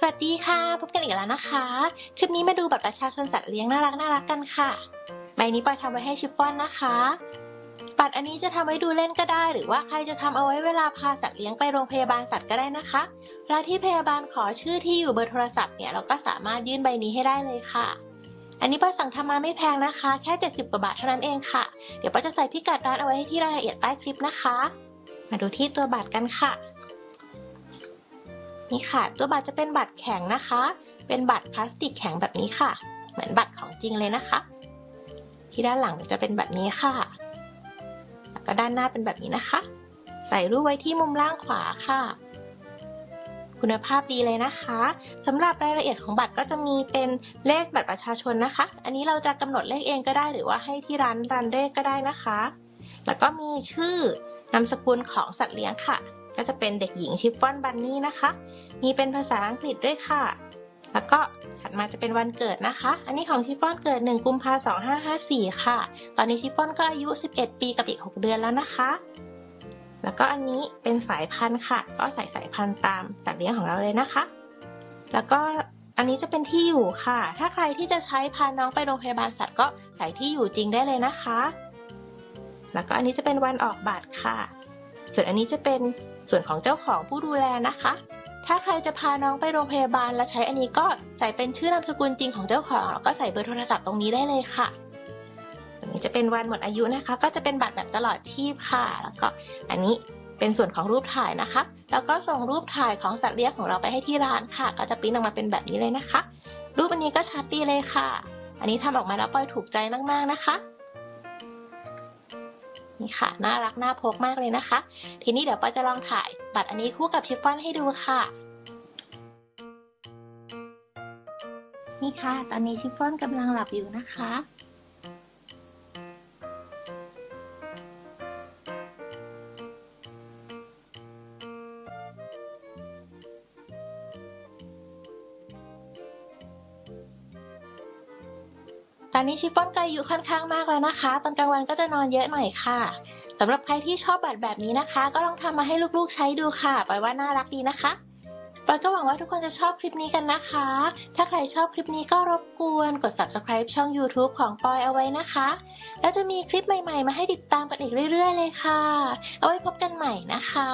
สวัสดีค่ะ พบกันอีกแล้วนะคะ คลิปนี้มาดูบัตรประชาชนสัตว์เลี้ยงน่ารักน่ารักกันค่ะ ใบนี้ปอยทำไว้ให้ชิฟฟ่อนนะคะ บัตรอันนี้จะทำไว้ดูเล่นก็ได้ หรือว่าใครจะทำเอาไว้เวลาพาสัตว์เลี้ยงไปโรงพยาบาลสัตว์ก็ได้นะคะเวลาที่พยาบาลขอชื่อที่อยู่เบอร์โทรศัพท์เนี่ยเราก็สามารถยื่นใบนี้ให้ได้เลยค่ะ อันนี้ปอยสั่งทำมาไม่แพงนะคะ แค่ 70 กว่าบาทเท่านั้นเองค่ะ เดี๋ยวปอยจะใส่พิกัดร้านเอาไว้ให้ที่รายละเอียดใต้คลิปนะคะ มาดูที่ตัวบัตรกันค่ะ นี่ค่ะ ตัวบัตรจะเป็นบัตรแข็งนะคะ เป็นบัตรพลาสติกแข็งแบบนี้ค่ะ เหมือนบัตรของจริงเลยนะคะ ที่ด้านหลังจะเป็นแบบนี้ค่ะ แล้วก็ด้านหน้าเป็นแบบนี้นะคะ ใส่รูปไว้ที่มุมล่างขวาค่ะ คุณภาพดีเลยนะคะสำหรับรายละเอียดของบัตรก็จะมีเป็นเลขบัตรประชาชนนะคะ อันนี้เราจะกำหนดเลขเองก็ได้ หรือว่าให้ที่ร้านรันเลขก็ได้นะคะ แล้วก็มีชื่อนามสกุลของสัตว์เลี้ยงค่ะ ก็จะเป็นเด็กหญิงชิฟฟ่อนบันนี่นะคะ มีเป็นภาษาอังกฤษด้วยค่ะ แล้วก็ถัดมาจะเป็นวันเกิดนะคะ อันนี้ของชิฟฟ่อนเกิด 1 กุมภาพันธ์2554 ค่ะ ตอนนี้ชิฟฟ่อนก็อายุ 11 ปีกับอีก 6 เดือนแล้วนะคะ แล้วก็อันนี้เป็นสายพันธุ์ค่ะ ก็ใส่สายพันธุ์ตามสัตว์เลี้ยงของเราเลยนะคะ แล้วก็อันนี้จะเป็นที่อยู่ค่ะ ถ้าใครที่จะใช้พาน้องไปโรงพยาบาลสัตว์ก็ใส่ที่อยู่จริงได้เลยนะคะ แล้วก็อันนี้จะเป็นวันออกบัตรค่ะ ส่วนอันนี้จะเป็นส่วนของเจ้าของผู้ดูแลนะคะ ถ้าใครจะพาน้องไปโรงพยาบาลแล้วใช้อันนี้ก็ใส่เป็นชื่อนามสกุลจริงของเจ้าของแล้วก็ใส่เบอร์โทรศัพท์ตรงนี้ได้เลยค่ะอันนี้จะเป็นวันหมดอายุนะคะ ก็จะเป็นบัตรแบบตลอดชีพค่ะ แล้วก็อันนี้เป็นส่วนของรูปถ่ายนะคะ แล้วก็ส่งรูปถ่ายของสัตว์เลี้ยงของเราไปให้ที่ร้านค่ะ ก็จะปริ้นออกมาเป็นแบบนี้เลยนะคะ รูปอันนี้ก็ชัดดีเลยค่ะ อันนี้ทำออกมาแล้วปอยถูกใจมากๆนะคะ นี่ค่ะ น่ารักน่าพกมากเลยนะคะ ทีนี้เดี๋ยวปอยจะลองถ่ายบัตรอันนี้คู่กับชิฟฟ่อนให้ดูค่ะ นี่ค่ะ ตอนนี้ชิฟฟ่อนกำลังหลับอยู่นะคะ ตอนนี้ชิฟฟ่อนก็อายุค่อนข้างมากแล้วนะคะ ตอนกลางวันก็จะนอนเยอะหน่อยค่ะสำหรับใครที่ชอบบัตรแบบนี้นะคะ ก็ลองทำมาให้ลูกๆใช้ดูค่ะปอยว่าน่ารักดีนะคะปอยก็หวังว่าทุกคนจะชอบคลิปนี้กันนะคะ ถ้าใครชอบคลิปนี้ก็รบกวนกด subscribe ช่อง YouTube ของปอยเอาไว้นะคะ แล้วจะมีคลิปใหม่ๆ มาให้ติดตามกันอีกเรื่อย ๆ เลยค่ะ เอาไว้พบกันใหม่นะคะ